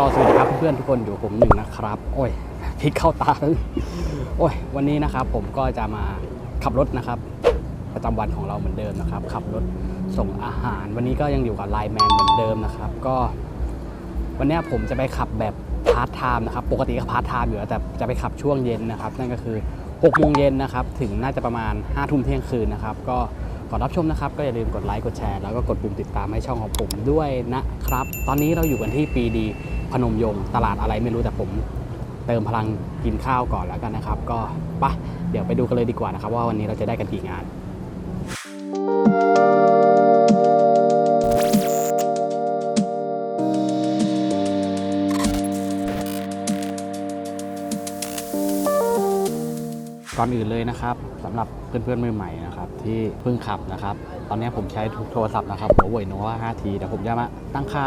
ก็สวัสดีครับเพื่อนๆทุกคนอยู่ผมหนึ่งนะครับ โอ้ยพลิกเข้าตาเลยโอ้ยวันนี้นะครับผมก็จะมาขับรถนะครับ ประจำวันของเราเหมือนเดิมนะครับ ขับรถส่งอาหาร วันนี้ก็ยังอยู่กับไลน์แมนเหมือนเดิมนะครับ ก็ วันนี้ผมจะไปขับแบบพาร์ทไทม์นะครับ ปกติก็พาร์ทไทม์อยู่แล้วแต่จะไปขับช่วงเย็นนะครับ นั่นก็คือ6โมงเย็นนะครับ ถึงน่าจะประมาณ5ทุ่มเที่ยงคืนนะครับ ก็ ก่อนรับชมนะครับ ก็อย่าลืมกดไลค์กดแชร์แล้วก็กดปุ่มติดตามให้ช่องของผมด้วยนะครับ ตอนนี้เราอยู่กันที่ปีดีพนมยงค์ตลาดอะไรไม่รู้แต่ผมเติมพลังกินข้าวก่อนแล้วกันนะครับ ก็ปะเดี๋ยวไปดูกันเลยดีกว่านะครับ ว่าวันนี้เราจะได้กันกี่งานก่อนอื่นเลยนะครับสำหรับเพื่อนๆมือใหม่นะับที่เพิ่งขับนะครับ ตอนนี้ผมใช้โทรศัพท์นะครับหัวเว่ยโนวา 5T แต่ผมจะมาตั้งค่า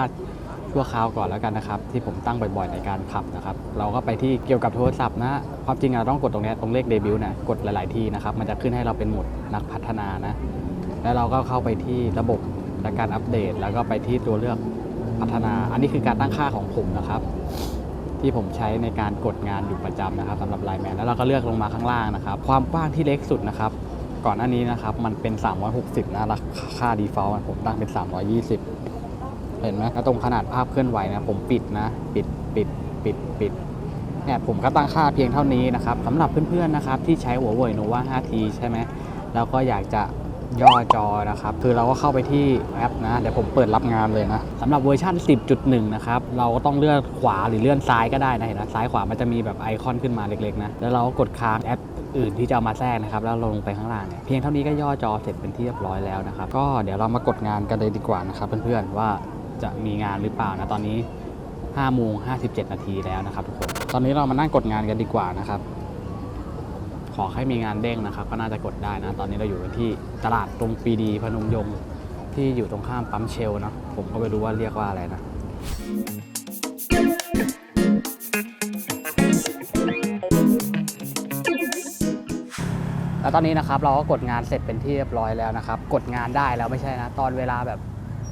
ชั่วคราวก่อนแล้วกันนะครับ ที่ผมตั้งบ่อยๆในการขับนะครับ เราก็ไปที่เกี่ยวกับโทรศัพท์นะความจริงเราต้องกดตรงนี้ตรงเลขเดบิวต์นะกดหลาย ๆ ที่นะครับ มันจะขึ้นให้เราเป็นหมดนักพัฒนานะ แล้วเราก็เข้าไปที่ระบบและการอัปเดต แล้วก็ไปที่ตัวเลือกพัฒนา อันนี้คือการตั้งค่าของผมนะครับ ที่ผมใช้ในการกดงานอยู่ประจำนะครับสำหรับไลน์แมนแล้วเราก็เลือกลงมาข้างล่างนะครับ ความกว้างที่เล็กสุดนะครับ ก่อนหน้านี้นะครับ มันเป็น 360 นะราค่า default ผมตั้งเป็น 320 เห็นไหมแล้วตรงขนาดภาพเคลื่อนไหวนะ ผมปิดนะ ปิดปิดปิดปิดเนี่ยผมก็ตั้งค่าเพียงเท่านี้นะครับสำหรับเพื่อนๆนะครับ ที่ใช้หัวเว่ยโนวา 5T ใช่ไหมแล้วก็อยากจะย่อจอนะครับ คือเราก็เข้าไปที่แอปนะ เดี๋ยวผมเปิดรับงานเลยนะสำหรับเวอร์ชัน10.1 นะครับ เราก็ต้องเลื่อนขวาหรือเลื่อนซ้ายก็ได้นะ เห็นไหมซ้ายขวามันจะมีแบบไอคอนขึ้นมาเล็กๆนะ แล้วเราก็กดค้างแอป อื่นที่จะเอามาแทรกนะครับ แล้วลงไปข้างล่างเนี่ยเพียงเท่านี้ก็ย่อจอเสร็จเป็นที่เรียบร้อยแล้วนะครับ ก็เดี๋ยวเรามากดงานกันเลยดีกว่านะครับเพื่อนๆว่าจะมีงานหรือเปล่านะตอนนี้5โมง57 นาทีแล้วนะครับทุกคน ตอนนี้เรามานั่งกดงานกันดีกว่านะครับ ขอให้มีงานเด้งนะครับ ก็น่าจะกดได้นะ ตอนนี้เราอยู่กันที่ตลาดตรงปีดีพนมยงค์ที่อยู่ตรงข้ามปั๊มเชลเนาะผมก็ไม่รู้ว่าเรียกว่าอะไรนะ แล้วตอนนี้นะครับเราก็กดงานเสร็จเป็นที่เรียบร้อยแล้วนะครับ กดงานได้แล้วไม่ใช่นะ ตอนเวลาแบบ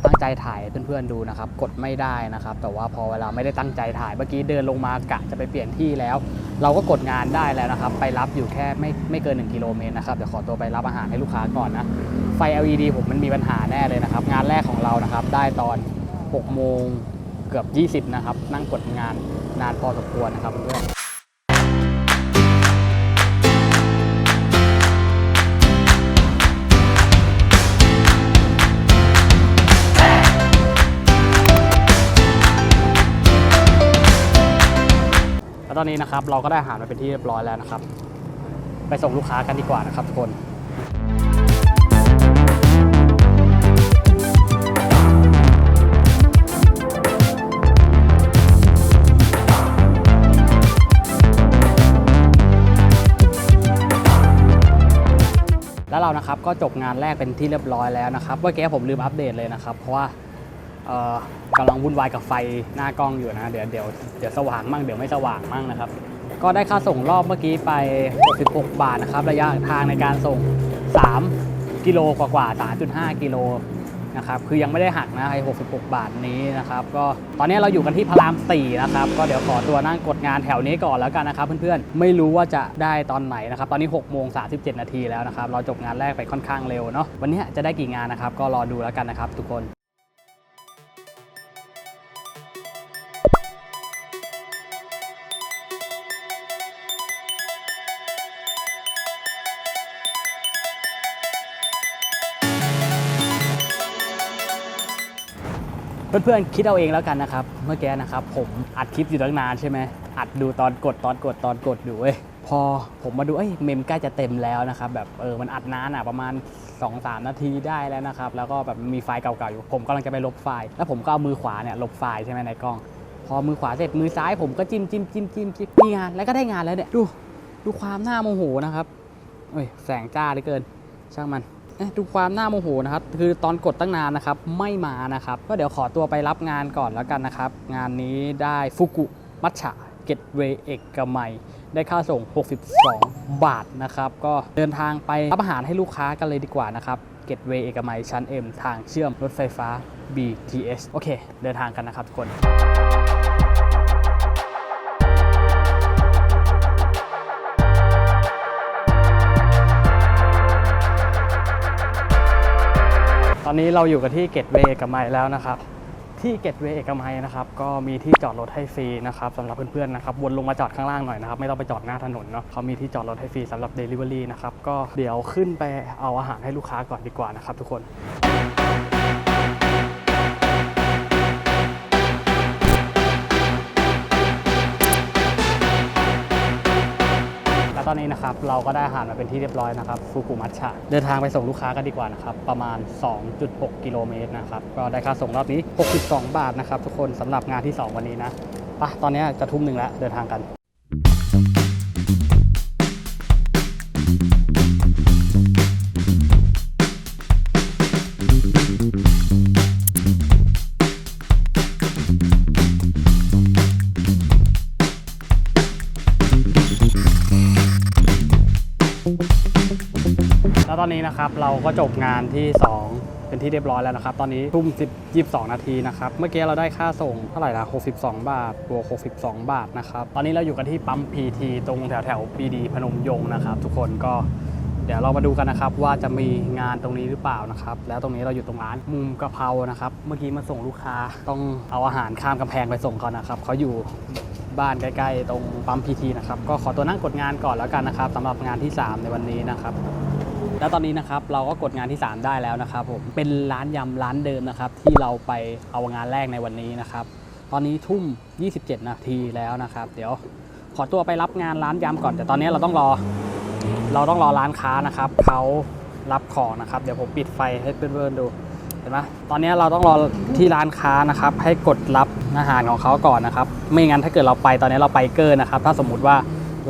ตั้งใจถ่ายเพื่อนๆดูนะครับ กดไม่ได้นะครับ แต่ว่าพอเวลาไม่ได้ตั้งใจถ่ายเมื่อกี้เดินลงมากะจะไปเปลี่ยนที่แล้ว เราก็กดงานได้แล้วนะครับ ไปรับอยู่แค่ไม่ไม่เกิน 1 กิโลเมตรนะครับเดี๋ยวขอตัวไปรับอาหารให้ลูกค้าก่อนนะไฟ LED ผมมันมีปัญหาแน่เลยนะครับ งานแรกของเรานะครับ ได้ตอน 6 โมงเกือบ 20 นะครับ นั่งกดงานนานพอสมควรนะครับเพื่อน ตอนนี้นะครับเราก็ได้อาหารมาเป็นที่เรียบร้อยแล้วนะครับ ไปส่งลูกค้ากันดีกว่านะครับทุกคนแล้วเรานะครับก็จบงานแรกเป็นที่เรียบร้อยแล้วนะครับเมื่อกี้ผมลืมอัปเดตเลยนะครับ เพราะว่า กำลังวุ่นวายกับไฟหน้ากล้องอยู่นะ เดี๋ยวเดี๋ยวเดี๋ยวสว่างมั่งเดี๋ยวไม่สว่างมั่งนะครับ ก็ได้ค่าส่งรอบเมื่อกี้ไป 66 บาทนะครับ ระยะทางในการส่ง 3 กิโลกว่าๆ3.5 กิโลนะครับคือยังไม่ได้หักนะไอ้66 บาทนี้นะครับ ก็ตอนนี้เราอยู่กันที่พระราม 4 นะครับ ก็เดี๋ยวขอตัวนั่งกดงานแถวนี้ก่อนแล้วกันนะครับ เพื่อนๆ ไม่รู้ว่าจะได้ตอนไหนนะครับ ตอนนี้6โมง37 นาทีแล้วนะครับ เราจบงานแรกไปค่อนข้างเร็วเนาะ วันนี้จะได้กี่งานนะครับ ก็รอดูแล้วกันนะครับทุกคน เพื่อนๆคิดเอาเองแล้วกันนะครับ เมื่อกี้นะครับ ผมอัดคลิปอยู่ตั้งนานใช่ไหมอัดดูตอนกดตอนกดตอนกดอยู่เว้ยพอผมมาดูเอ้ยเมมใกล้จะเต็มแล้วนะครับแบบเออมันอัดนานอะประมาณ 2-3 นาทีได้แล้วนะครับแล้วก็แบบมีไฟล์เก่าๆอยู่ผมกำลังจะไปลบไฟล์แล้วผมก็เอามือขวาเนี่ยลบไฟล์ใช่ไหมในกล้อง พอมือขวาเสร็จมือซ้ายผมก็จิ้มจิ้มจิ้มจิ้มจิ้มมีงานแล้วก็ได้งานแล้วเนี่ยดูดูความหน้าโมโหนะครับเอ้ยแสงจ้าเหลือเกิน ช่างมัน ดูความน่าโมโหนะครับ คือตอนกดตั้งนานนะครับ ไม่มานะครับ ก็เดี๋ยวขอตัวไปรับงานก่อนแล้วกันนะครับ งานนี้ได้ฟุกุมัชชะเกตเวเอกมัย ได้ค่าส่ง 62 บาทนะครับ ก็เดินทางไปรับอาหารให้ลูกค้ากันเลยดีกว่านะครับ เกตเวเอกมัยชั้น M ทางเชื่อมรถไฟฟ้า BTS โอเค เดินทางกันนะครับทุกคน อนนี้เราอยู่กันที่เกตเวย์เอกมัยแล้วนะครับ ที่เกตเวย์เอกมัยนะครับ ก็มีที่จอดรถให้ฟรีนะครับสำหรับเพื่อนๆนะครับวนลงมาจอดข้างล่างหน่อยนะครับ ไม่ต้องไปจอดหน้าถนนเนาะเขามีที่จอดรถให้ฟรีสำหรับ Delivery นะครับ ก็เดี๋ยวขึ้นไปเอาอาหารให้ลูกค้าก่อนดีกว่านะครับทุกคน ตอนนี้นะครับเราก็ได้อาหารมาเป็นที่เรียบร้อยนะครับฟูกุมัชชะเดินทางไปส่งลูกค้ากันดีกว่านะครับประมาณ 2.6 กิโลเมตรนะครับก็ได้ค่าส่งรอบนี้ 62 บาทนะครับทุกคนสำหรับงานที่ 2 วันนี้นะปะตอนนี้จะทุ่มหนึ่งแล้วเดินทางกัน นี้นะครับเราก็จบงานที่ 2 เป็นที่เรียบร้อยแล้วนะครับ ตอนนี้ทุ่ม10 22 นาทีนะครับ เมื่อกี้เราได้ค่าส่งเท่าไหร่ละ62 บาทบวก62 บาทนะครับ ตอนนี้เราอยู่กันที่ปั๊ม PT ตรงแถวแถวปีดีพนมยงค์นะครับ ทุกคนก็เดี๋ยวเรามาดูกันนะครับว่าจะมีงานตรงนี้หรือเปล่านะครับ แล้วตรงนี้เราอยู่ตรงร้านมุมกะเพรานะครับ เมื่อกี้มาส่งลูกค้าต้องเอาอาหารข้ามกำแพงไปส่งเขานะครับเขาอยู่บ้านใกล้ ๆ ตรงปั๊มพีทีนะครับ ก็ขอตัวนั่งกดงานก่อนแล้วกันนะครับสำหรับงานที่ 3 ในวันนี้นะครับ แล้วตอนนี้นะครับเราก็กดงานที่ 3 ได้แล้วนะครับผมเป็นร้านยำร้านเดิมนะครับที่เราไปเอางานแรกในวันนี้นะครับตอนนี้ทุ่ม 27 นาทีแล้วนะครับ เดี๋ยวขอตัวไปรับงานร้านยำก่อน แต่ตอนนี้เราต้องรอเราต้องรอร้านค้านะครับเขารับของนะครับเดี๋ยวผมปิดไฟให้เพื่อนๆดูเห็นไหมตอนนี้เราต้องรอที่ร้านค้านะครับ ให้กดรับอาหารของเขาก่อนนะครับ ไม่งั้นถ้าเกิดเราไปตอนนี้เราไปเกินนะครับ ถ้าสมมุติว่า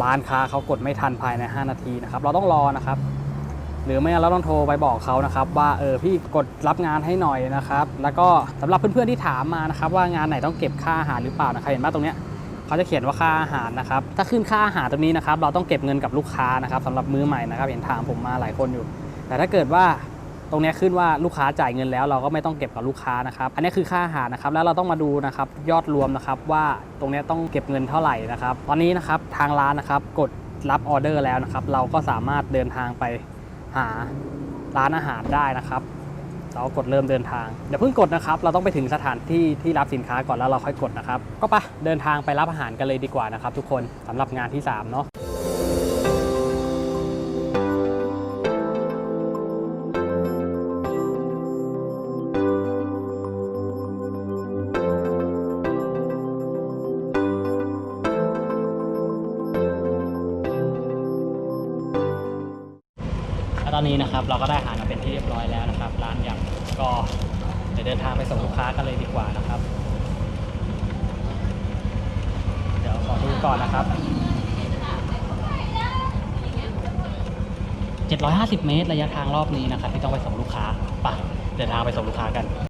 ร้านค้าเขากดไม่ทันภายใน 5 นาทีนะครับ เราต้องรอนะครับ หรือไม่งั้นเราต้องโทรไปบอกเขานะครับ ว่าเออพี่กดรับงานให้หน่อยนะครับ แล้วก็สำหรับเพื่อนๆที่ถามมานะครับ ว่างานไหนต้องเก็บค่าอาหารหรือเปล่านะครับเห็นไหมตรงเนี้ยเขาจะเขียนว่าค่าอาหารนะครับ ถ้าขึ้นค่าอาหารตรงนี้นะครับ เราต้องเก็บเงินกับลูกค้านะครับสำหรับมือใหม่นะครับ เห็นถามผมมาหลายคนอยู่ แต่ถ้าเกิดว่าตรงนี้ขึ้นว่าลูกค้าจ่ายเงินแล้ว เราก็ไม่ต้องเก็บกับลูกค้านะครับ อันนี้คือค่าอาหารนะครับ แล้วเราต้องมาดูนะครับยอดรวมนะครับว่าตรงนี้ต้องเก็บเงินเท่าไหร่นะครับ ตอนนี้นะครับทางร้านนะครับกดรับออเดอร์แล้วนะครับ เราก็สามารถเดินทางไป หาร้านอาหารได้นะครับ เรากดเริ่มเดินทางเดี๋ยวเพิ่งกดนะครับ เราต้องไปถึงสถานที่ที่รับสินค้าก่อนแล้วเราค่อยกดนะครับ ก็ไปะเดินทางไปรับอาหารกันเลยดีกว่านะครับ ทุกคนสำหรับงานที่สามเนาะ 750 เมตร ระยะทางรอบนี้นะครับที่ต้องไปส่งลูกค้าไปเดินทางไปส่งลูกค้ากัน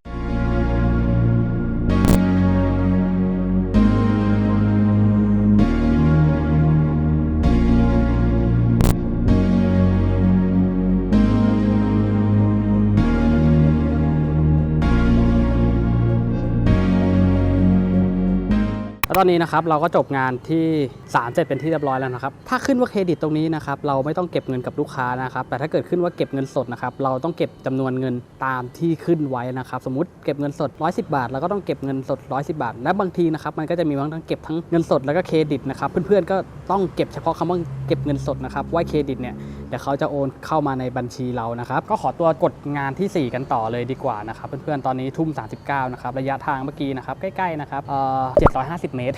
อนนี้นะครับเราก็จบงานที่3เสร็จเป็นที่เรียบร้อยแล้วนะครับ ถ้าขึ้นว่าเครดิตตรงนี้นะครับเราไม่ต้องเก็บเงินกับลูกค้านะครับ แต่ถ้าเกิดขึ้นว่าเก็บเงินสดนะครับเราต้องเก็บจำนวนเงินตามที่ขึ้นไว้นะครับ สมมติเก็บเงินสด 110 บาทเราก็ต้องเก็บเงินสด 110 บาท และบางทีนะครับมันก็จะมีทั้งเก็บทั้งเงินสดแล้วก็เครดิตนะครับเพื่อนๆก็ต้องเก็บเฉพาะคำว่าเก็บเงินสดนะครับว่าเครดิตเนี่ย เดี๋ยวเขาจะโอนเข้ามาในบัญชีเรานะครับก็ขอตัวกดงานทีสี่ 4 กันต่อเลยดีกว่านะครับเพื่อนๆตอนนี้ทุ่ม 39นะครับระยะทางเมื่อกี้นะครับใกล้ๆนะครับเอ่อ750 เมตร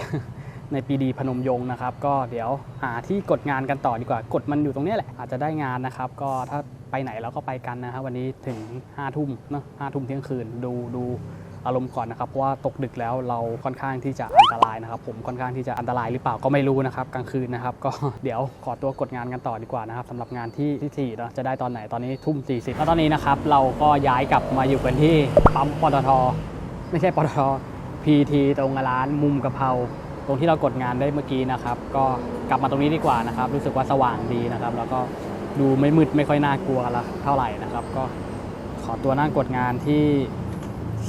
ในปีดีพนมยงค์นะครับ ก็เดี๋ยวหาที่กดงานกันต่อดีกว่ากดมันอยู่ตรงเนี้ยแหละอาจจะได้งานนะครับ ก็ถ้าไปไหนเราก็ไปกันนะครับวันนี้ถึง5ทุ่มเนอะ5ทุ่มเที่ยงคืนดูดู อารมณ์ก่อนนะครับเพราะว่าตกดึกแล้วเราค่อนข้างที่จะอันตรายนะครับ ผมค่อนข้างที่จะอันตรายหรือเปล่าก็ไม่รู้นะครับกลางคืนนะครับ ก็เดี๋ยวขอตัวกดงานกันต่อดีกว่านะครับสำหรับงานที่ที่สี่เนะจะได้ตอนไหนตอนนี้ทุ่ม40แล้วตอนนี้นะครับเราก็ย้ายกลับมาอยู่กันที่ปั๊มปตทไม่ใช่ปตท PT ตรงร้านมุมกะเพราตรงที่เรากดงานได้เมื่อกี้นะครับ ก็กลับมาตรงนี้ดีกว่านะครับ รู้สึกว่าสว่างดีนะครับ แล้วก็ดูไม่มืดไม่ค่อยน่ากลัวละเท่าไหร่นะครับ ก็ขอตัวนั่งกดงานที่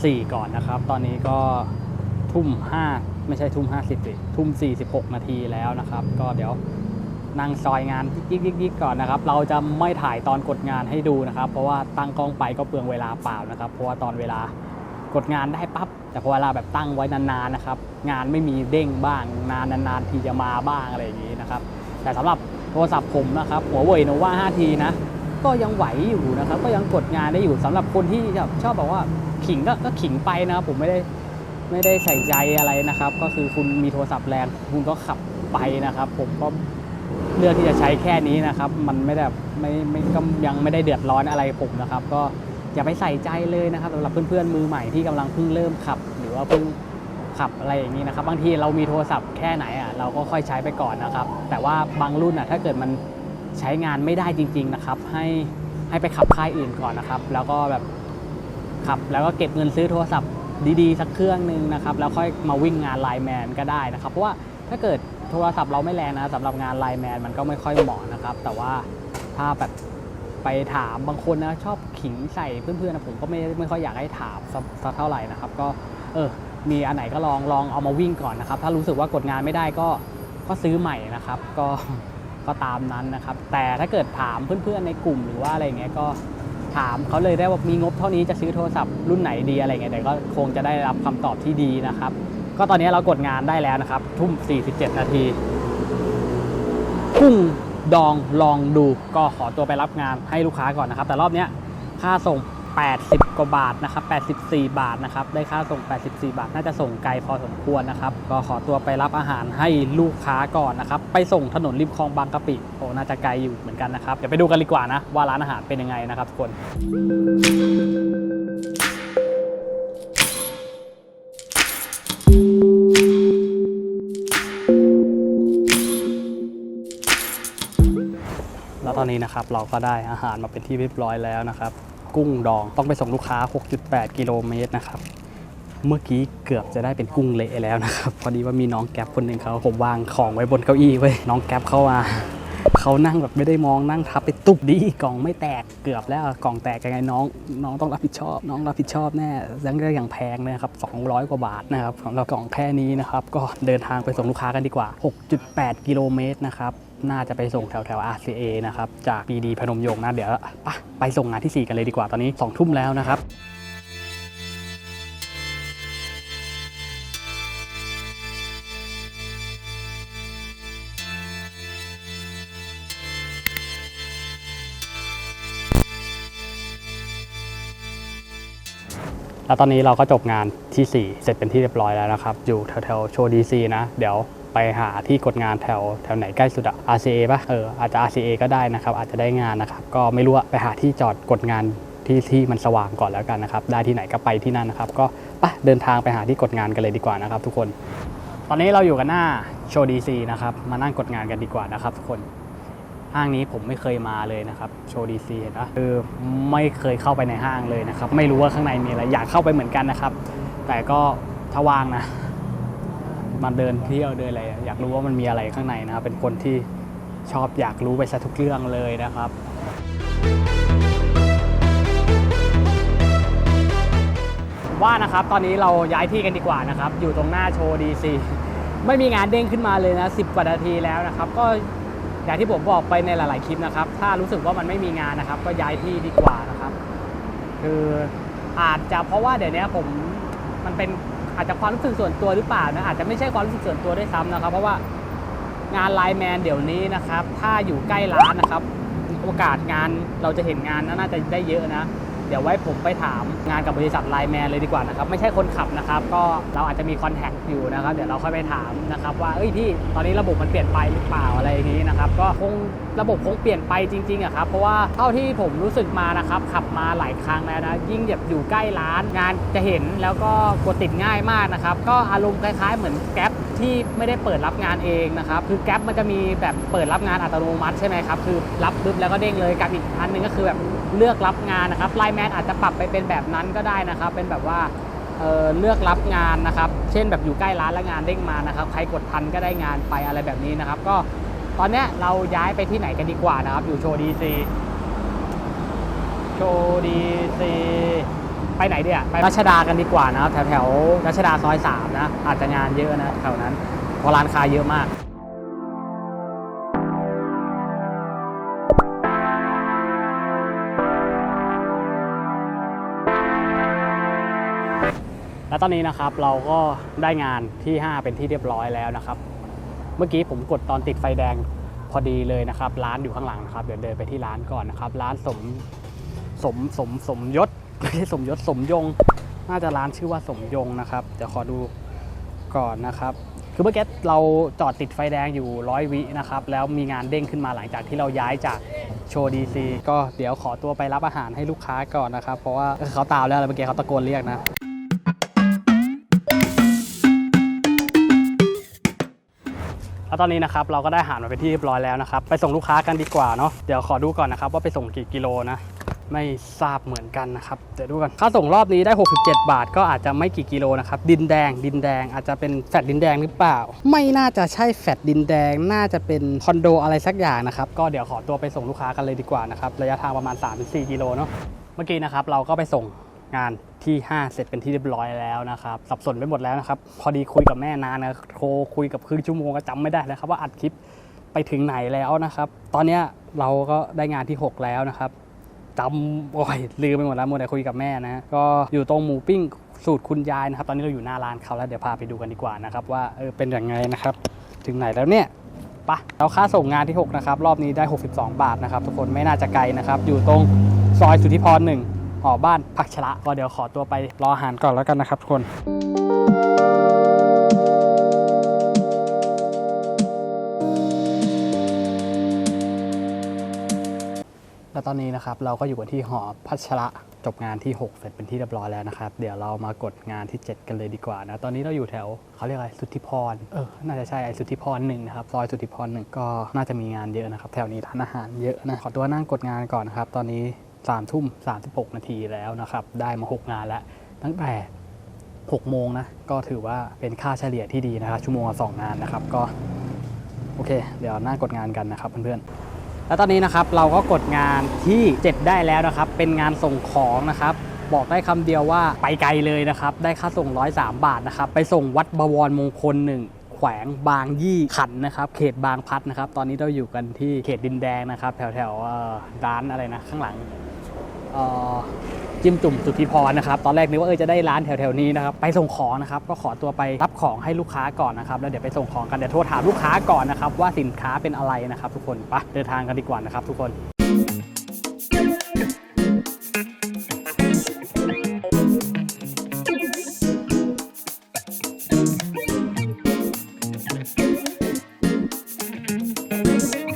4 ก่อนนะครับ ตอนนี้ก็ทุ่ม 5 ไม่ใช่ทุ่ม 50สิทุ่ม 46 นาทีแล้วนะครับ ก็เดี๋ยวนั่งซอยงานยิกยิกยิกก่อนนะครับ เราจะไม่ถ่ายตอนกดงานให้ดูนะครับ เพราะว่าตั้งกล้องไปก็เปลืองเวลาเปล่านะครับ เพราะว่าตอนเวลากดงานได้ปั๊บ แต่พอเวลาแบบตั้งไว้นานๆนะครับ งานไม่มีเด้งบ้าง นานนานๆทีจะมาบ้างอะไรอย่างนี้นะครับ แต่สำหรับโทรศัพท์ผมนะครับหัวเว่ยโนวา 5T นะ ก็ยังไหวอยู่นะครับ ก็ยังกดงานได้อยู่สำหรับคนที่ชอบบอกว่า ขิงก็ก็ขิงไปนะครับผมไม่ได้ไม่ได้ใส่ใจอะไรนะครับ ก็คือคุณมีโทรศัพท์แรงคุณก็ขับไปนะครับ ผมก็เลือกที่จะใช้แค่นี้นะครับ มันไม่ได้แบบไม่ไม่ก็ยังไม่ได้เดือดร้อนอะไรผมนะครับ ก็อย่าไปใส่ใจเลยนะครับสำหรับเพื่อนๆมือใหม่ที่กำลังเพิ่งเริ่มขับ หรือว่าเพิ่งขับอะไรอย่างนี้นะครับ บางทีเรามีโทรศัพท์แค่ไหนอะเราก็ค่อยใช้ไปก่อนนะครับ แต่ว่าบางรุ่นอะถ้าเกิดมันใช้งานไม่ได้จริง ๆนะครับ ให้ให้ไปขับค่ายอื่นก่อนนะครับ แล้วก็แบบ ขับแล้วก็เก็บเงินซื้อโทรศัพท์ดีๆ สักเครื่องหนึ่งนะครับแล้วค่อยมาวิ่งงานไลน์แมนก็ได้นะครับเพราะว่าถ้าเกิดโทรศัพท์เราไม่แรงนะสำหรับงานไลน์แมนมันก็ไม่ค่อยเหมาะนะครับ แต่ว่าถ้าแบบไปถามบางคนนะชอบขิงใส่เพื่อนๆนะผมก็ไม่ไม่ค่อยอยากให้ถามสักเท่าไหร่นะครับ ก็เออมีอันไหนก็ลองลองเอามาวิ่งก่อนนะครับ ถ้ารู้สึกว่ากดงานไม่ได้ก็ก็ซื้อใหม่นะครับ ก็ก็ตามนั้นนะครับ แต่ถ้าเกิดถามเพื่อนๆในกลุ่มหรือว่าอะไรเงี้ยก็ ถามเขาเลยได้ว่ามีงบเท่านี้จะซื้อโทรศัพท์รุ่นไหนดีอะไรเงี้ยแต่ก็คงจะได้รับคำตอบที่ดีนะครับ ก็ตอนนี้เรากดงานได้แล้วนะครับ ทุ่ม 47 นาทีกุ้งดองลองดูก็ขอตัวไปรับงานให้ลูกค้าก่อนนะครับ แต่รอบเนี้ยค่าส่ง 80 กว่าบาทนะครับ 84 บาทนะครับ ได้ค่าส่ง 84 บาท น่าจะส่งไกลพอสมควรนะครับ ก็ขอตัวไปรับอาหารให้ลูกค้าก่อนนะครับ ไปส่งถนนริมคลองบางกะปิ โอ้ น่าจะไกลอยู่เหมือนกันนะครับ เดี๋ยวไปดูกันดีกว่านะ ว่าร้านอาหารเป็นยังไงนะครับทุกคนแล้วตอนนี้นะครับเราก็ได้อาหารมาเป็นที่เรียบร้อยแล้วนะครับ กุ้งดอง ต้องไปส่งลูกค้า 6.8 กิโลเมตรนะครับ เมื่อกี้เกือบจะได้เป็นกุ้งเละแล้วนะครับ พอดีว่ามีน้องแก๊ปคนหนึ่งเขาผมวางของไว้บนเก้าอี้ไว้ยน้องแก๊ปเข้ามา เขานั่งแบบไม่ได้มองนั่งทับไปตุบดีกล่องไม่แตกเกือบแล้วกล่องแตกยังไงน้อง น้องต้องรับผิดชอบ น้องรับผิดชอบแน่ยังก็อย่างแพงเลยนะครับ200 กว่าบาทนะครับสำหรับกล่องแค่นี้นะครับก็เดินทางไปส่งลูกค้ากันดีกว่า 6.8 กิโลเมตรนะครับน่าจะไปส่งแถวแถว RCA นะครับจาก BD พนมยงค์นะเดี๋ยวไปไปส่งงานที่ 4 กันเลยดีกว่าตอนนี้2ทุ่มแล้วนะครับ แล้วตอนนี้เราก็จบงานที่ 4 เสร็จเป็นที่เรียบร้อยแล้วนะครับ อยู่แถวแถวโชว์ดีซีนะ เดี๋ยวไปหาที่กดงานแถวแถวไหนใกล้สุดอะ RCA ป่ะ เออ อาจจะ RCA ก็ได้นะครับ อาจจะได้งานนะครับ ก็ไม่รู้อะไปหาที่จอดกดงานที่ที่มันสว่างก่อนแล้วกันนะครับ ได้ที่ไหนก็ไปที่นั่นนะครับ ก็ไปเดินทางไปหาที่กดงานกันเลยดีกว่านะครับ ทุกคน ตอนนี้เราอยู่กันหน้าโชว์ดีซีนะครับ มานั่งกดงานกันดีกว่านะครับทุกคน ห้างนี้ผมไม่เคยมาเลยนะครับโชว์ดีซีนะคือไม่เคยเข้าไปในห้างเลยนะครับ ไม่รู้ว่าข้างในมีอะไรอยากเข้าไปเหมือนกันนะครับ แต่ก็ถ้าว่างนะมาเดินเที่ยวเดินอะไรอยากรู้ว่ามันมีอะไรข้างในนะครับ เป็นคนที่ชอบอยากรู้ไปซะทุกเรื่องเลยนะครับว่านะครับตอนนี้เราย้ายที่กันดีกว่านะครับ อยู่ตรงหน้าโชว์ดีซีไม่มีงานเด้งขึ้นมาเลยนะ 10 กว่านาทีแล้วนะครับ ก็ อย่างที่ผมบอกไปในหลาย ๆ คลิปนะครับ ถ้ารู้สึกว่ามันไม่มีงานนะครับ ก็ย้ายที่ดีกว่านะครับ คืออาจจะเพราะว่าเดี๋ยวนี้ผมมันเป็นอาจจะความรู้สึกส่วนตัวหรือเปล่านะอาจจะไม่ใช่ความรู้สึกส่วนตัวด้วยซ้ำนะครับ เพราะว่างานไลน์แมนเดี๋ยวนี้นะครับ ถ้าอยู่ใกล้ร้านนะครับ โอกาสงานเราจะเห็นงานน่าจะได้เยอะนะ ดี๋ยวไว้ผมไปถามงานกับบริษัทไลแมนเลยดีกว่านะครับ ไม่ใช่คนขับนะครับ ก็เราอาจจะมีคอนแทคอยู่นะครับ เดี๋ยวเราค่อยไปถามนะครับว่าเอ้ยพี่ตอนนี้ระบบมันเปลี่ยนไปหรือเปล่าอะไรอย่างนี้นะครับ ก็คงระบบคงเปลี่ยนไปจริงๆอะครับ เพราะว่าเท่าที่ผมรู้สึกมานะครับ ขับมาหลายครั้งแล้วนะ ยิ่งแบบอยู่ใกล้ร้านงานจะเห็นแล้วก็กดติดง่ายมากนะครับ ก็อารมณ์คล้ายๆ เหมือนแก๊ปที่ไม่ได้เปิดรับงานเองนะครับ คือแก๊ปมันจะมีแบบเปิดรับงานอัตโนมัติใช่ไหมครับ คือรับปุ๊บแล้วก็เด้งเลยกับอีกอันหนึงก็คือแบบ เลือกรับงานนะครับไลน์แมนอาจจะปรับไปเป็นแบบนั้นก็ได้นะครับ เป็นแบบว่าเเลือกรับงานนะครับ เช่นแบบอยู่ใกล้ร้านแล้วงานเด้งมานะครับ ใครกดทันก็ได้งานไปอะไรแบบนี้นะครับ ก็ตอนนี้เราย้ายไปที่ไหนกันดีกว่านะครับ อยู่โชว์ดีซีโชว์ดีซีไปไหนเดี่ยไปรัชดากันดีกว่านะครับแถวแถวรัชดาซอยสามนะอาจจะงานเยอะนะแถวนั้นเพราะร้านค้าเยอะมาก ตอนนี้นะครับเราก็ได้งานที่ 5 เป็นที่เรียบร้อยแล้วนะครับ เมื่อกี้ผมกดตอนติดไฟแดงพอดีเลยนะครับ ร้านอยู่ข้างหลังนะครับ เดี๋ยวเดินไปที่ร้านก่อนนะครับ ร้านสมสมสมสมยศไม่ใช่สมยศสมยง น่าจะร้านชื่อว่าสมยงนะครับเดี๋ยวขอดูก่อนนะครับ คือเมื่อกี้เราจอดติดไฟแดงอยู่ร้อยวินะครับ แล้วมีงานเด้งขึ้นมาหลังจากที่เราย้ายจากโชว์ดีซีก็เดี๋ยวขอตัวไปรับอาหารให้ลูกค้าก่อนนะครับ เพราะว่าเขาตามแล้วเมื่อกี้เขาตะโกนเรียกนะ แล้วตอนนี้นะครับเราก็ได้อาหารมาเป็นที่เรียบร้อยแล้วนะครับ ไปส่งลูกค้ากันดีกว่าเนาะเดี๋ยวขอดูก่อนนะครับว่าไปส่งกี่กิโลนะไม่ทราบเหมือนกันนะครับเดี๋ยวดูกันค่าส่งรอบนี้ได้ 67 บาท ก็อาจจะไม่กี่กิโลนะครับดินแดง ดินแดงอาจจะเป็นแฟดดินแดงหรือเปล่า ไม่น่าจะใช่แฟดดินแดง น่าจะเป็นคอนโดอะไรสักอย่างนะครับก็เดี๋ยวขอตัวไปส่งลูกค้ากันเลยดีกว่านะครับระยะทางประมาณ 3-4 กิโลเนาะเมื่อกี้นะครับเราก็ไปส่ง งานที่ 5 เสร็จเป็นที่เรียบร้อยแล้วนะครับ สับสนไปหมดแล้วนะครับ พอดีคุยกับแม่นานนะโทรคุยกับครึ่งชั่วโมงก็จำไม่ได้แล้วครับว่าอัดคลิปไปถึงไหนแล้วนะครับ ตอนนี้เราก็ได้งานที่ 6 แล้วนะครับจำโอ้ยลืมไปหมดแล้วมัวแต่คุยกับแม่นะก็อยู่ตรงหมูปิ้งสูตรคุณยายนะครับ ตอนนี้เราอยู่หน้าร้านเขาแล้วเดี๋ยวพาไปดูกันดีกว่านะครับว่าเออเป็นอย่างไงนะครับ ถึงไหนแล้วเนี่ยปะเราค่าส่งงานที่ 6 นะครับ รอบนี้ได้ 62 บาทนะครับ ทุกคนไม่น่าจะไกลนะครับ อยู่ตรงซอยสุทธิพรหนึ่ง หอบ้านผักชละก็เดี๋ยวขอตัวไปรออาหารก่อนแล้วกันนะครับทุกคนแล้วตอนนี้นะครับเราก็อยู่กันที่หอพัชระจบงานที่ 6 เสร็จเป็นที่เรียบร้อยแล้วนะครับ เดี๋ยวเรามากดงานที่ 7 กันเลยดีกว่านะ ตอนนี้เราอยู่แถวเขาเรียกอะไรสุทธิพร เออ น่าจะใช่ไอ้สุทธิพรหนึ่งนะครับ ซอยสุทธิพรหนึ่งก็น่าจะมีงานเยอะนะครับ แถวนี้ร้านอาหารเยอะนะ ขอตัวนั่งกดงานก่อนนะครับ ตอนนี้ 3ามทุ่ม36นาทีแล้วนะครับ ได้มา6งานแล้วตั้งแต่6โมงนะ ก็ถือว่าเป็นค่าเฉลี่ยที่ดีนะครับ ชั่วโมงละสองงานนะครับ ก็โอเค เดี๋ยวนั่งกดงานกันนะครับเพื่อนๆ แล้วตอนนี้นะครับเราก็กดงานที่ 7 ได้แล้วนะครับ เป็นงานส่งของนะครับบอกได้คำเดียวว่าไปไกลเลยนะครับ ได้ค่าส่ง 103 บาทนะครับ ไปส่งวัดบวรมงคลหนึ่งแขวงบางยี่ขันนะครับ เขตบางพัดนะครับ ตอนนี้เราอยู่กันที่เขตดินแดงนะครับ แถวแถวร้านอะไรนะ ข้างหลัง จิ้มจุ่มสุทธิพรนะครับ ตอนแรกนึกว่าเออจะได้ร้านแถวๆนี้นะครับ ไปส่งของนะครับ ก็ขอตัวไปรับของให้ลูกค้าก่อนนะครับ แล้วเดี๋ยวไปส่งของกัน เดี๋ยวโทรถามลูกค้าก่อนนะครับ ว่าสินค้าเป็นอะไรนะครับ ทุกคนไปเดินทางกันดีกว่านะครับ ทุกคน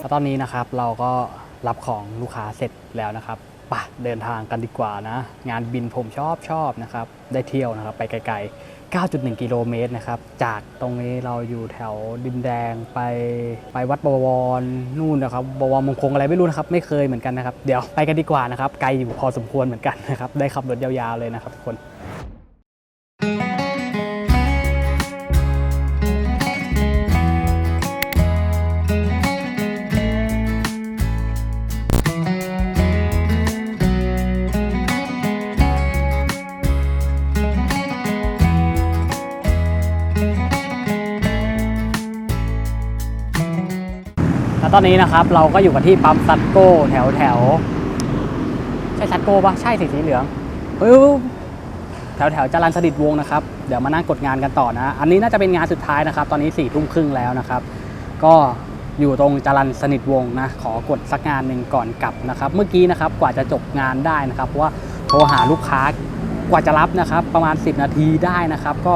แล้วตอนนี้นะครับเราก็รับของลูกค้าเสร็จแล้วนะครับ ปะเดินทางกันดีกว่านะ งานบินผมชอบชอบนะครับ ได้เที่ยวนะครับ ไปไกลๆ 9.1 กิโลเมตรนะครับ จากตรงนี้เราอยู่แถวดินแดงไปไปวัดบวรนู่นนะครับบวรมงคลอะไรไม่รู้นะครับ ไม่เคยเหมือนกันนะครับ เดี๋ยวไปกันดีกว่านะครับ ไกลอยู่พอสมควรเหมือนกันนะครับ ได้ขับรถยาวๆเลยนะครับทุกคน อนนี้นะครับเราก็อยู่กันที่ปั๊มซัตโก้แถวแถวใช่ซัตโก้ปะใช่สีสีเหลืองแถวแถวจรันสดิตวงนะครับ เดี๋ยวมานั่งกดงานกันต่อนะ อันนี้น่าจะเป็นงานสุดท้ายนะครับ ตอนนี้สี่ทุ่มครึ่งแล้วนะครับ ก็อยู่ตรงจรันสนิทวงนะ ขอกดสักงานหนึ่งก่อนกลับนะครับ เมื่อกี้นะครับกว่าจะจบงานได้นะครับ เพราะว่าโทรหาลูกค้ากว่าจะรับนะครับ ประมาณ 10 นาทีได้นะครับ ก็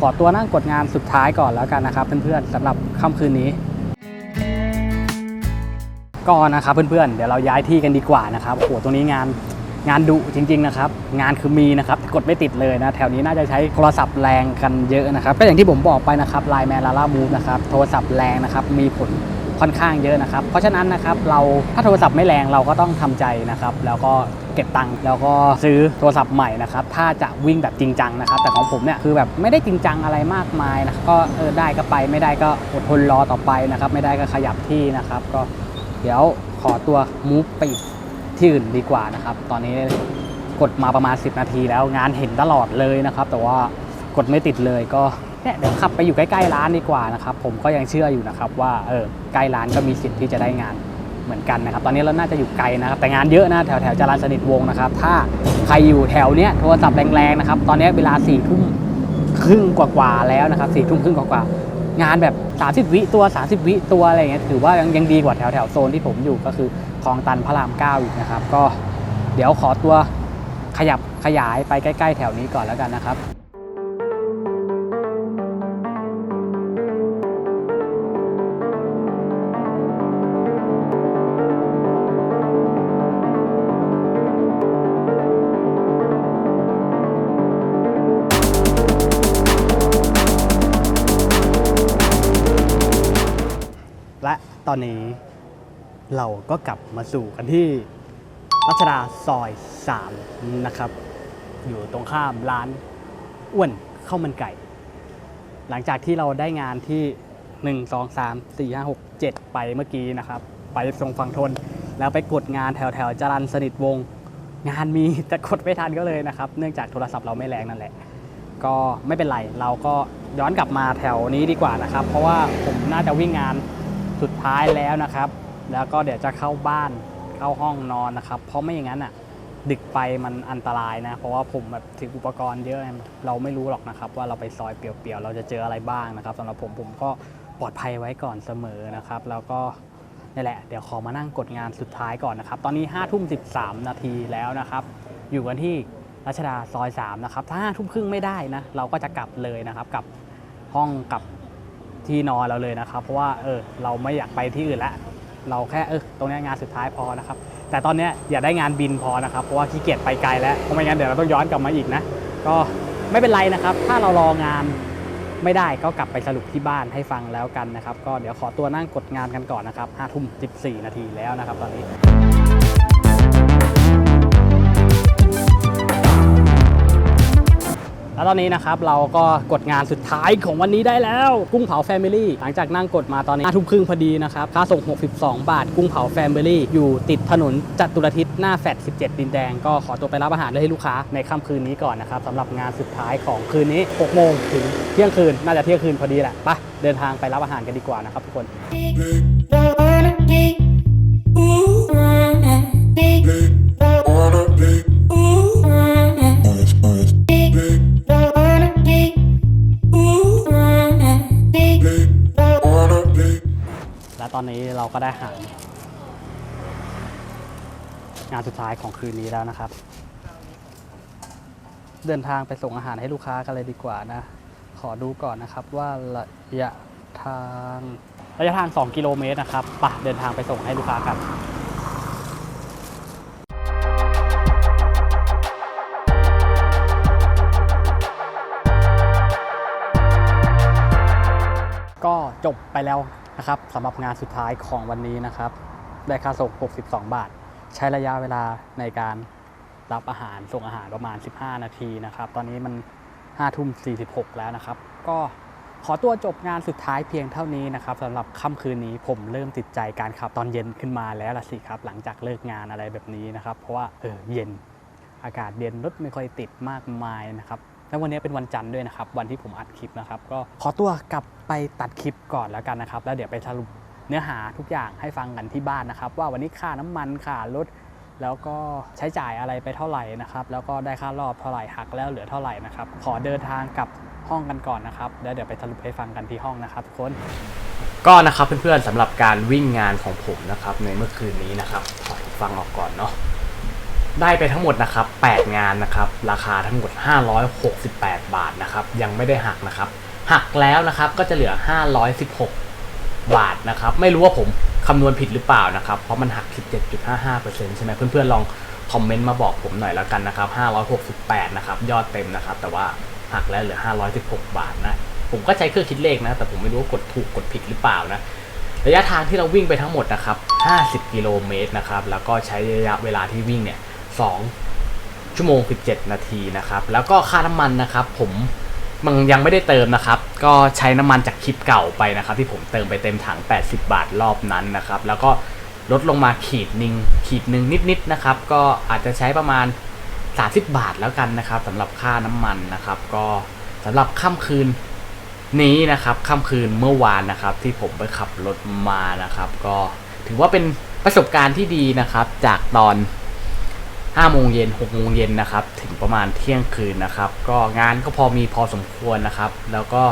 ขอตัวนั่งกดงานสุดท้ายก่อนแล้วกันนะครับ เพื่อนๆสำหรับค่ำคืนนี้ ก็นะครับเพื่อนๆ เดี๋ยวเราย้ายที่กันดีกว่านะครับโอ้โหตรงนี้งานงานดุจริง ๆ นะครับ งานคือมีนะครับกดไม่ติดเลยนะ แถวนี้น่าจะใช้โทรศัพท์แรงกันเยอะนะครับ ก็อย่างที่ผมบอกไปนะครับไลน์แมนลาล่ามูฟนะครับโทรศัพท์แรงนะครับมีผลค่อนข้างเยอะนะครับ เพราะฉะนั้นนะครับเราถ้าโทรศัพท์ไม่แรงเราก็ต้องทำใจนะครับ แล้วก็เก็บตังค์แล้วก็ซื้อโทรศัพท์ใหม่นะครับ ถ้าจะวิ่งแบบจริงจังนะครับ แต่ของผมเนี่ยคือแบบไม่ได้จริงจังอะไรมากมายนะก็เออได้ก็ไปไม่ได้ก็อดทนรอต่อไปนะครับ ไม่ได้ก็ขยับที่นะครับ ก็ เดี๋ยวขอตัวมูฟไปที่อื่นดีกว่านะครับ ตอนนี้กดมาประมาณ 10 นาทีแล้วงานเห็นตลอดเลยนะครับ แต่ว่ากดไม่ติดเลยก็เนี่ยเดี๋ยวขับไปอยู่ใกล้ๆร้านดีกว่านะครับ ผมก็ยังเชื่ออยู่นะครับ ว่าเออใกล้ร้านก็มีสิทธิ์ที่จะได้งานเหมือนกันนะครับ ตอนนี้เราน่าจะอยู่ไกลนะครับ แต่งานเยอะนะแถวแถวจรัญสนิทวงนะครับ ถ้าใครอยู่แถวเนี้ยโทรศัพท์แรงๆนะครับ ตอนนี้เวลา4ี่ทุ่มครึ่งกว่าๆแล้วนะครับสี่ทุ่มครึ่งกว่าๆ งานแบบ 30 วิตัว 30 วิตัวอะไรอย่างเงี้ยถือว่ายังยังดีกว่าแถวแถวโซนที่ผมอยู่ก็คือคลองตันพระรามเก้าอีกนะครับ ก็เดี๋ยวขอตัวขยับขยายไปใกล้ ๆ แถวนี้ก่อนแล้วกันนะครับ ตอนนี้เราก็กลับมาสู่กันที่รัชดาซอย 3 นะครับ อยู่ตรงข้ามร้านอ้วนข้าวมันไก่ หลังจากที่เราได้งานที่ 1 2 3 4 5 6 7 ไปเมื่อกี้นะครับ ไปทรงฝั่งทน แล้วไปกดงานแถวแถวจรันสนิทวงศ์งานมีแต่กดไม่ทันก็เลยนะครับ เนื่องจากโทรศัพท์เราไม่แรงนั่นแหละ ก็ไม่เป็นไร เราก็ย้อนกลับมาแถวนี้ดีกว่านะครับ เพราะว่าผมน่าจะวิ่งงาน สุดท้ายแล้วนะครับ แล้วก็เดี๋ยวจะเข้าบ้านเข้าห้องนอนนะครับ เพราะไม่อย่างนั้นอะดึกไปมันอันตรายนะ เพราะว่าผมแบบถืออุปกรณ์เยอะเราไม่รู้หรอกนะครับ ว่าเราไปซอยเปลี่ยวๆเราจะเจออะไรบ้างนะครับสำหรับผมผมก็ปลอดภัยไว้ก่อนเสมอนะครับ แล้วก็นี่แหละเดี๋ยวขอมานั่งกดงานสุดท้ายก่อนนะครับ ตอนนี้5้าทุ่มสินาทีแล้วนะครับ อยู่กันที่รัชดาซอย3นะครับถ้าห้าทุ่มครึ่งไม่ได้นะเราก็จะกลับเลยนะครับกลับห้องกลับ ที่นอนเราเลยนะครับ เพราะว่าเออเราไม่อยากไปที่อื่นแล้วเราแค่เออตรงนี้งานสุดท้ายพอนะครับ แต่ตอนนี้อย่าได้งานบินพอนะครับ เพราะว่าขี้เกียจไปไกลแล้วเพราะไม่งั้นเดี๋ยวเราต้องย้อนกลับมาอีกนะ ก็ไม่เป็นไรนะครับ ถ้าเรารองานไม่ได้ก็กลับไปสรุปที่บ้านให้ฟังแล้วกันนะครับ ก็เดี๋ยวขอตัวนั่งกดงานกันก่อนนะครับห้าทุ่มสินาทีแล้วนะครับตอนนี้ แล้วตอนนี้นะครับเราก็กดงานสุดท้ายของวันนี้ได้แล้ว กุ้งเผาแฟมิลี่หลังจากนั่งกดมาตอนนี้ห้าทุ่มครึ่งพอดีนะครับ ค่าส่ง 62 บาท กุ้งเผาแฟมิลี่อยู่ติดถนนจัตุรทิศหน้าแฟด17 ดินแดง ก็ขอตัวไปรับอาหารให้ลูกค้าในค่ำคืนนี้ก่อนนะครับสำหรับงานสุดท้ายของคืนนี้6โมงถึงเที่ยงคืนน่าจะเที่ยงคืนพอดีแหละไปเดินทางไปรับอาหารกันดีกว่านะครับทุกคน Don't wanna be, ooh, uh, big. อนนี้เราก็ได้อาหารงานสุดท้ายของคืนนี้แล้วนะครับ เดินทางไปส่งอาหารให้ลูกค้ากันเลยดีกว่านะ ขอดูก่อนนะครับว่าระยะทางระยะทาง 2 กิโลเมตรนะครับปะเดินทางไปส่งให้ลูกค้ากันก็จบไปแล้ว นะครับสำหรับงานสุดท้ายของวันนี้นะครับ ได้ค่าส่ง 62 บาท ใช้ระยะเวลาในการรับอาหารส่งอาหารประมาณ 15 นาทีนะครับ ตอนนี้มัน5ทุ่ม 46 แล้วนะครับ ก็ขอตัวจบงานสุดท้ายเพียงเท่านี้นะครับสำหรับค่ำคืนนี้ผมเริ่มติดใจการขับตอนเย็นขึ้นมาแล้วล่ะสิครับ หลังจากเลิกงานอะไรแบบนี้นะครับ เพราะว่าเออเย็นอากาศเย็นรถไม่ค่อยติดมากมายนะครับ แล้ววันนี้เป็นวันจันทร์ด้วยนะครับ วันที่ผมอัดคลิปนะครับ ก็ขอตัวกลับไปตัดคลิปก่อนแล้วกันนะครับ แล้วเดี๋ยวไปสรุปเนื้อหาทุกอย่างให้ฟังกันที่บ้านนะครับ ว่าวันนี้ค่าน้ำมันค่ารถแล้วก็ใช้จ่ายอะไรไปเท่าไหร่นะครับ แล้วก็ได้ค่ารอบเท่าไหร่หักแล้วเหลือเท่าไหร่นะครับ ขอเดินทางกลับห้องกันก่อนนะครับ แล้วเดี๋ยวไปสรุปให้ฟังกันที่ห้องนะครับทุกคนก็นะครับเพื่อนๆสำหรับการวิ่งงานของผมนะครับในเมื่อคืนนี้นะครับถอดฟังออกก่อนเนาะ ได้ไปทั้งหมดนะครับ 8 งานนะครับ ราคาทั้งหมด 568 บาทนะครับ ยังไม่ได้หักนะครับ หักแล้วนะครับก็จะเหลือ 516 บาทนะครับ ไม่รู้ว่าผมคำนวณผิดหรือเปล่านะครับ เพราะมันหัก 17.55%ใช่ไหมเพื่อนๆลองคอมเมนต์มาบอกผมหน่อยแล้วกันนะครับ 568 นะครับ ยอดเต็มนะครับ แต่ว่าหักแล้วเหลือ 516 บาทนะ ผมก็ใช้เครื่องคิดเลขนะ แต่ผมไม่รู้ว่ากดถูกกดผิดหรือเปล่านะ ระยะทางที่เราวิ่งไปทั้งหมดนะครับ 50 กิโลเมตรนะครับ แล้วก็ใช้ระยะเวลาที่วิ่งเนี่ย 2 ชั่วโมง 17 นาทีนะครับ แล้วก็ค่าน้ำมันนะครับ ผมมันยังไม่ได้เติมนะครับ ก็ใช้น้ำมันจากคลิปเก่าไปนะครับ ที่ผมเติมไปเต็มถัง 80 บาทรอบนั้นนะครับ แล้วก็ลดลงมาขีดหนึ่งขีดหนึ่งนิดๆนะครับ ก็อาจจะใช้ประมาณ 30 บาทแล้วกันนะครับสำหรับค่าน้ำมันนะครับ ก็สำหรับค่ำคืนนี้นะครับค่ำคืนเมื่อวานนะครับ ที่ผมไปขับรถมานะครับ ก็ถือว่าเป็นประสบการณ์ที่ดีนะครับ จากตอน 5โมงเย็น6โมงเย็นนะครับ ถึงประมาณเที่ยงคืนนะครับ ก็งานก็พอมีพอสมควรนะครับ แล้วก็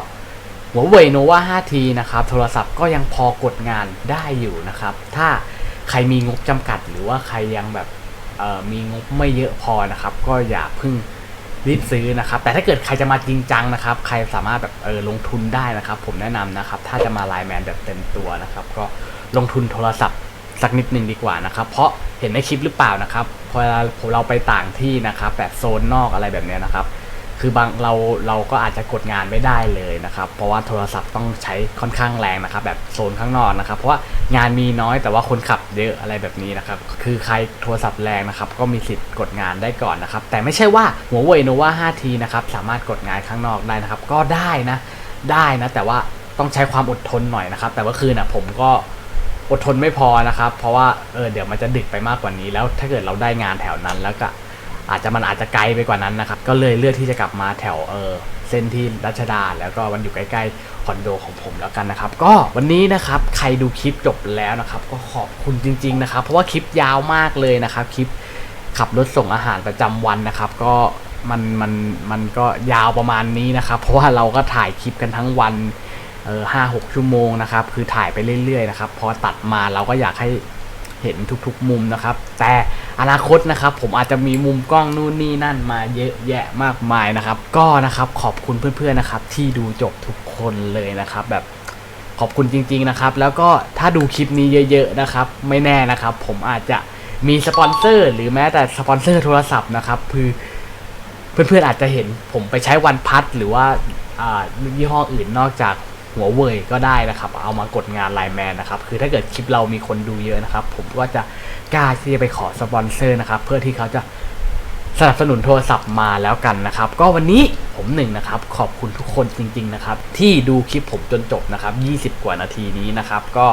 หัวเว่ยโนวา 5T นะครับ โทรศัพท์ก็ยังพอกดงานได้อยู่นะครับ ถ้าใครมีงบจำกัด หรือว่าใครยังแบบเอ่อมีงบไม่เยอะพอนะครับ ก็อย่าเพิ่งรีบซื้อนะครับ แต่ถ้าเกิดใครจะมาจริงจังนะครับ ใครสามารถแบบเออลงทุนได้นะครับ ผมแนะนำนะครับ ถ้าจะมาไลน์แมนแบบเต็มตัวนะครับ ก็ลงทุนโทรศัพท์ สักนิดหนึ่งดีกว่านะครับ เพราะเห็นในคลิปหรือเปล่านะครับ พอเราเราไปต่างที่นะครับแบบโซนนอกอะไรแบบนี้นะครับ คือบางเราเราก็อาจจะกดงานไม่ได้เลยนะครับ เพราะว่าโทรศัพท์ต้องใช้ค่อนข้างแรงนะครับ แบบโซนข้างนอกนะครับ เพราะว่างานมีน้อยแต่ว่าคนขับเยอะอะไรแบบนี้นะครับ คือใครโทรศัพท์แรงนะครับ ก็มีสิทธิ์กดงานได้ก่อนนะครับ แต่ไม่ใช่ว่าหัวเว่ยโนวา 5T นะครับสามารถกดงานข้างนอกได้นะครับ ก็ได้นะ ได้นะ แต่ว่าต้องใช้ความอดทนหน่อยนะครับ แต่ว่าคืนน่ะผมก็ อดทนไม่พอนะครับ เพราะว่าเออเดี๋ยวมันจะดึกไปมากกว่านี้ แล้วถ้าเกิดเราได้งานแถวนั้นแล้วก็อาจจะมันอาจจะไกลไปกว่านั้นนะครับ ก็เลยเลือกที่จะกลับมาแถวเออเส้นที่รัชดาแล้วก็มันอยู่ใกล้ๆคอนโดของผมแล้วกันนะครับ ก็วันนี้นะครับใครดูคลิปจบแล้วนะครับ ก็ขอบคุณจริง ๆนะครับ เพราะว่าคลิปยาวมากเลยนะครับคลิปขับรถส่งอาหารประจำวันนะครับ ก็มันมันมันก็ยาวประมาณนี้นะครับ เพราะว่าเราก็ถ่ายคลิปกันทั้งวัน ห้าหกชั่วโมงนะครับ คือถ่ายไปเรื่อยๆนะครับ พอตัดมาเราก็อยากให้เห็นทุกๆมุมนะครับ แต่อนาคตนะครับ ผมอาจจะมีมุมกล้องนู่นนี่นั่นมาเยอะแยะมากมายนะครับ ก็นะครับขอบคุณเพื่อนๆนะครับ ที่ดูจบทุกคนเลยนะครับ แบบขอบคุณจริง ๆนะครับ แล้วก็ถ้าดูคลิปนี้เยอะๆนะครับ ไม่แน่นะครับ ผมอาจจะมีสปอนเซอร์ หรือแม้แต่สปอนเซอร์โทรศัพท์นะครับคือเพื่อนๆอาจจะเห็นผมไปใช้วันพัดหรือว่าอ่ายี่ห้ออื่นนอกจาก หัวเว่ยก็ได้นะครับ เอามากดงานไลน์แมนนะครับ คือถ้าเกิดคลิปเรามีคนดูเยอะนะครับ ผมก็จะกล้าที่จะไปขอสปอนเซอร์นะครับ เพื่อที่เขาจะสนับสนุนโทรศัพท์มาแล้วกันนะครับ ก็วันนี้ผมหนึ่งนะครับ ขอบคุณทุกคนจริง ๆ นะครับ ที่ดูคลิปผมจนจบนะครับ 20 กว่านาทีนี้นะครับ ก็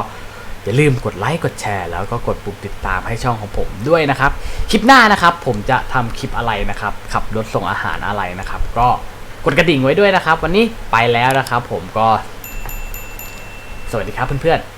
อย่าลืมกดไลค์กดแชร์แล้วก็กดปุ่มติดตามให้ช่องของผมด้วยนะครับ คลิปหน้านะครับผมจะทำคลิปอะไรนะครับ ขับรถส่งอาหารอะไรนะครับ ก็กดกระดิ่งไว้ด้วยนะครับ วันนี้ไปแล้วนะครับ ผมก็ วัสดีครับเพื่อนๆ